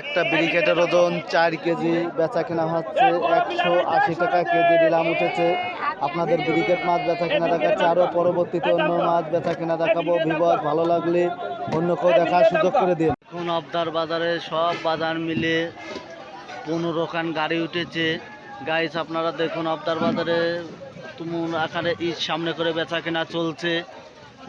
একটা ব্রিকেটের ওজন চার কেজি বেচা কেনা হচ্ছে, একশো আশি টাকা কেজি নিলাম উঠেছে। আপনাদের ব্রিকেট মাছ বেচা কেনা দেখাচ্ছে, আরও পরবর্তীতে অন্য মাছ বেচা কেনা দেখাবো। ভিভস ভালো লাগলে অন্য কেউ দেখার সুযোগ করে দিন। এখন অবদার বাজারে সব বাজার মিলে পনেরো খান গাড়ি উঠেছে। গাইস আপনারা দেখুন অবদার বাজারে তুমুল আকারে ঈদ সামনে করে বেচা কেনা চলছে।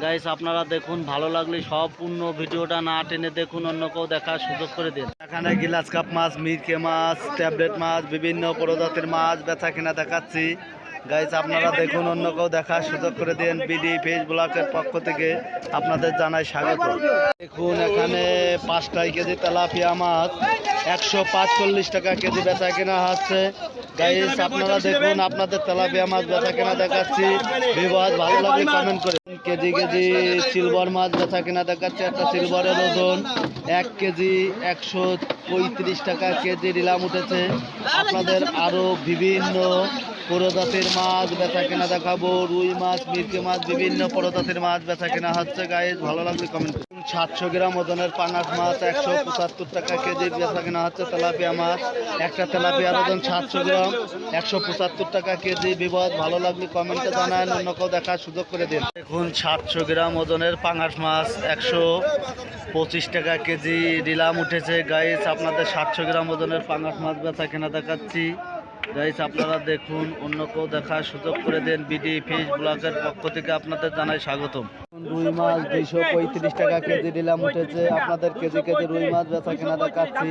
গাইস আপনারা দেখুন, ভালো লাগলে সম্পূর্ণ ভিডিওটা না টেনে দেখুন, অন্য কেউ দেখার সুযোগ করে দিন। এখানে গিলাস কাপ মাছ, মিরকে মাছ, ট্যাবলেট মাছ, বিভিন্ন প্রজাতির মাছ বেচা কেনা দেখাচ্ছি। গাইস আপনারা দেখুন অন্য কেউ দেখার সুযোগ করে দিন বিডি ফেস ব্লকের পক্ষ থেকে। আপনাদের জানাই স্বাগত। দেখুন, এখানে পাঁচটাই কেজি তেলাপিয়া মাছ, একশো পাঁচচল্লিশ টাকা কেজি বেচা কেনা হচ্ছে। গাইস আপনারা দেখুন, আপনাদের তেলাপিয়া মাছ বেচা কেনা দেখাচ্ছি। বিবাদ ভালো লাগলে কমেন্ট করে কেজি কেজি সিলভার মাছ বেচা কেনা দেখাচ্ছে। একটা সিলভারের ওজন, এক কেজি একশো পঁয়ত্রিশ টাকা কেজি নিলাম উঠেছে। আপনাদের আরও বিভিন্ন প্রজাতির মাছ বেচা কেনা দেখাবো, রুই মাছ, মিরকে মাছ, বিভিন্ন প্রজাতির মাছ বেচা কেনা হচ্ছে গাইজ ভালো লাগলে কমেন্ট সাতশো গ্রাম ওজনের পাঙাশ মাছ, একশো পঁচাত্তর টাকা কেজি বেচা কেনা হচ্ছে তেলাপিয়া মাছ। একটা তেলাপিয়ার ওজন সাতশো গ্রাম, একশো পঁচাত্তর টাকা কেজি। বিপদ ভালো লাগলে কমেন্টে জানান, অন্য কেউ দেখার সুযোগ করে দিন। দেখুন, সাতশো গ্রাম ওজনের পাঙাশ মাছ, একশো পঁচিশ টাকা কেজি। নিলাম উঠেছে গাইস আপনাদের সাতশো গ্রাম ওজনের পাঙাশ মাছ বেচা কেনা দেখাচ্ছি। গাইস আপনারা দেখুন অন্য কেউ দেখার সুযোগ করে দেন বিডি ফিশ ব্লকের পক্ষ থেকে আপনাদের জানাই স্বাগতম। রুই মাছ দুইশো পঁয়ত্রিশ টাকা কেজি নিলাম উঠেছে। আপনাদের কেজি কেজি রুই মাছ বেচা কেনা দেখাচ্ছি।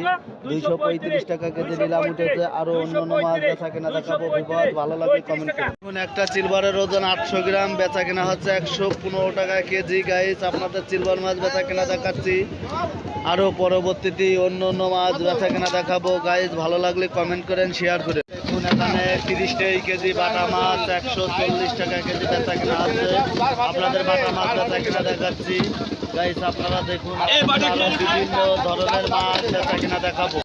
দুইশো পঁয়ত্রিশ টাকা কেজি নিলাম উঠেছে। আরও অন্যান্য মাছ বেচা কেনা দেখাবো। বিপদ ভালো লাগবে কমেন্ট করুন এখন একটা সিলভারের ওজন আটশো গ্রাম বেচা কেনা হচ্ছে একশো পনেরো টাকা কেজি। গাইস আপনাদের সিলভার মাছ বেচা কেনা দেখাচ্ছি। আরও পরবর্তীতে অন্য অন্য মাছ বেচা কেনা দেখাবো। গাইস ভালো লাগলে কমেন্ট করেন শেয়ার করে দেখুন এখানে তিরিশ টাকা কেজি বাটা মাছ একশো চল্লিশ টাকা কেজি বেচা কেনা আছে। আপনাদের বাটা মাছ বেচা কেনা দেখাচ্ছি। গাইস আপনারা দেখুন বিভিন্ন ধরনের মাছ বেচা কেনা দেখাবো।